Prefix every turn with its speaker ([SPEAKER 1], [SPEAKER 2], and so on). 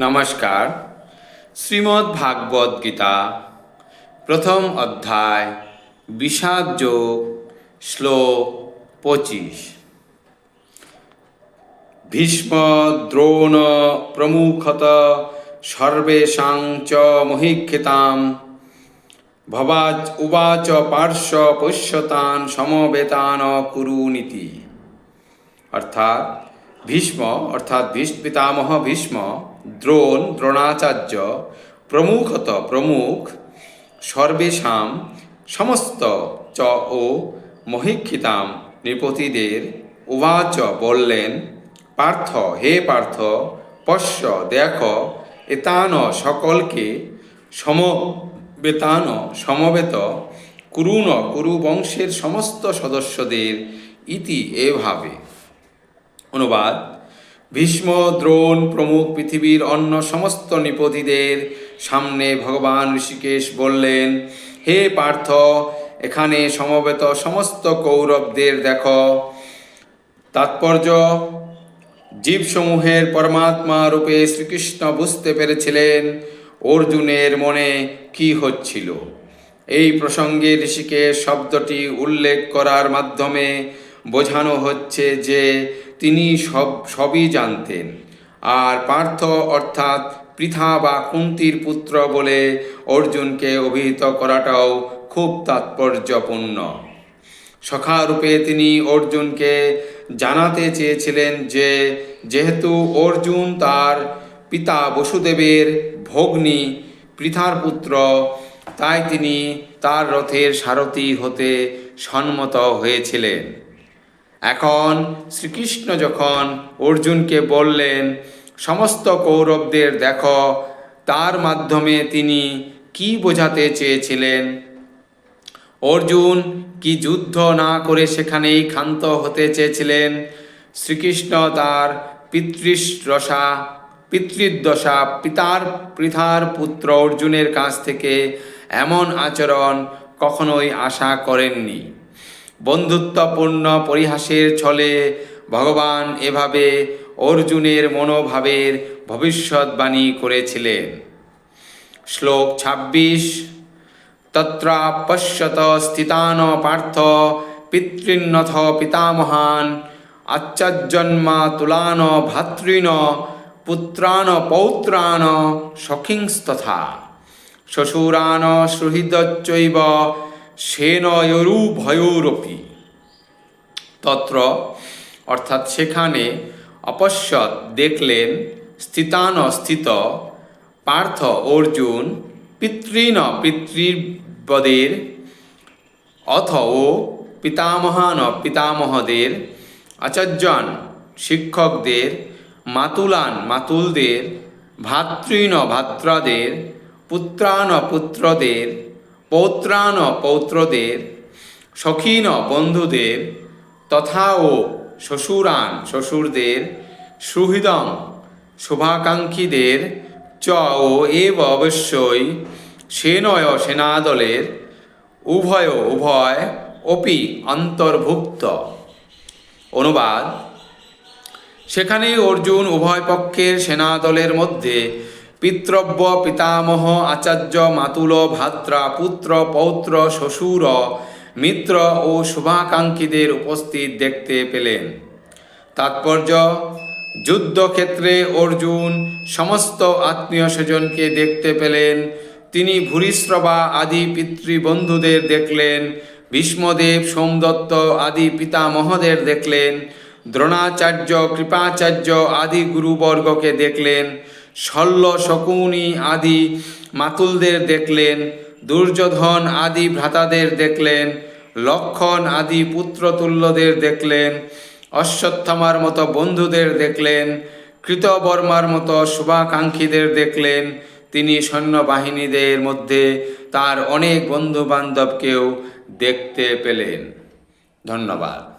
[SPEAKER 1] নমস্কার। শ্রীমদ্ ভাগবত গীতা, প্রথম অধ্যায়, বিষাদ যোগ, শ্লোক পঁচিশ। ভীষ্ম দ্রোণ প্রমুখত সর্বেষাং চ মহিক্ষিতাম। ভবাজ উবাচ পার্শ্ব পশ্যতান সমবেতান কুরুনীতি। অর্থাৎ ভীষ্ম অর্থাৎ ভীষ্ম পিতামহ ভীষ্ম দ্রোণ, দ্রোণাচার্য, প্রমুখত, প্রমুখ, সর্বেশাম, সমস্ত চ ও মহিক্ষিতাম নৃপতিদের উবাচ বললেন, পার্থ, হে পার্থ, পশ্য, দেখ, এতান সকলকে সমবেতান সমবেত কুরুন কুরু বংশের সমস্ত সদস্যদের ইতি এভাবে। অনুবাদ ভীষ্ম, দ্রোণ প্রমুখ পৃথিবীর অন্য সমস্ত নিপতিদের সামনে ভগবান ঋষিকেশ বললেন, হে পার্থ, এখানে সমবেত সমস্ত কৌরবদের দেখো। তাৎপর্য, জীবসমূহের পরমাত্মা রূপে শ্রীকৃষ্ণ বুঝতে পেরেছিলেন অর্জুনের মনে কি হচ্ছিল। এই প্রসঙ্গে ঋষিকেশ শব্দটি উল্লেখ করার মাধ্যমে বোঝানো হচ্ছে যে তিনি সব, সবই জানতেন। আর পার্থ অর্থাৎ পৃথা বা কুন্তির পুত্র বলে অর্জুনকে অভিহিত করাটাও খুব তাৎপর্যপূর্ণ। সখারূপে তিনি অর্জুনকে জানাতে চেয়েছিলেন যে, যেহেতু অর্জুন তার পিতা বসুদেবের ভগ্নী পৃথার পুত্র, তাই তিনি তার রথের সারথি হতে সম্মত হয়েছিলেন। এখন শ্রীকৃষ্ণ যখন অর্জুনকে বললেন, সমস্ত কৌরবদের দেখো, তার মাধ্যমে তিনি কি বোঝাতে চেয়েছিলেন? অর্জুন কি যুদ্ধ না করে সেখানেই ক্ষান্ত হতে চেয়েছিলেন? শ্রীকৃষ্ণ তার পিতৃরসা পিতৃদশা পিতার পৃথার পুত্র অর্জুনের কাছ থেকে এমন আচরণ কখনোই আশা করেননি। বন্ধুত্বপূর্ণ পরিহাসের ছলে ভগবান এভাবে অর্জুনের মনোভাবের ভবিষ্যৎবাণী করেছিলেন। শ্লোক ছাব্বিশ, তত্রাপশ্যত স্থিতান পার্থ পিতৃন্নথ পিতামহান আচ্চার্যন্মা তুলান ভাতৃন পুত্রান পৌত্রান সখিংস্তথা শ্বশুরান সুহৃদচ্চৈব সেনয়রুভয়োরপি। তত্র, অর্থাৎ সেখানে অপশ্যৎ দেখলেন স্থিতান স্থিত পার্থ অর্জুন পিতৃন পিতৃপদের অথ ও পিতামহান পিতামহদের আচার্যান শিক্ষকদের, মাতুলান মাতুলদের ভাতৃন ভাত্রাদের পুত্রান পুত্রদের পৌত্রান পৌত্রদের, সখীন বন্ধুদের, তথা ও শ্বশুরান শ্বশুরদের সুহৃদং শুভাকাঙ্ক্ষীদের, চ ও এব অবশ্যই সেনয় সেনাদলের, উভয় উভয় অপি অন্তর্ভুক্ত। অনুবাদ। সেখানে অর্জুন উভয় পক্ষের সেনাদলের মধ্যে পিতৃব্য পিতামহ আচার্য মাতুল ভাত্রা পুত্র পৌত্র শ্বশুর মিত্র ও শুভাকাঙ্ক্ষীদের উপস্থিত দেখতে পেলেন। তাৎপর্য, যুদ্ধক্ষেত্রে অর্জুন সমস্ত আত্মীয় স্বজনকে দেখতে পেলেন। তিনি ভূরিশ্রবা আদি পিতৃবন্ধুদের দেখলেন। ভীষ্মদেব, সোমদত্ত আদি পিতামহদের দেখলেন। দ্রোণাচার্য, কৃপাচার্য আদি গুরুবর্গকে দেখলেন, শল্য শকুনি আদি মাতুলদের দেখলেন, দুর্যোধন আদি ভ্রাতাদের দেখলেন, লক্ষণ আদি পুত্রতুল্যদের দেখলেন, অশ্বত্থামার মতো বন্ধুদের দেখলেন, কৃতবর্মার মতো শুভাকাঙ্ক্ষীদের দেখলেন, তিনি সৈন্যবাহিনীদের মধ্যে তার অনেক বন্ধু বান্ধবকেও দেখতে পেলেন। ধন্যবাদ।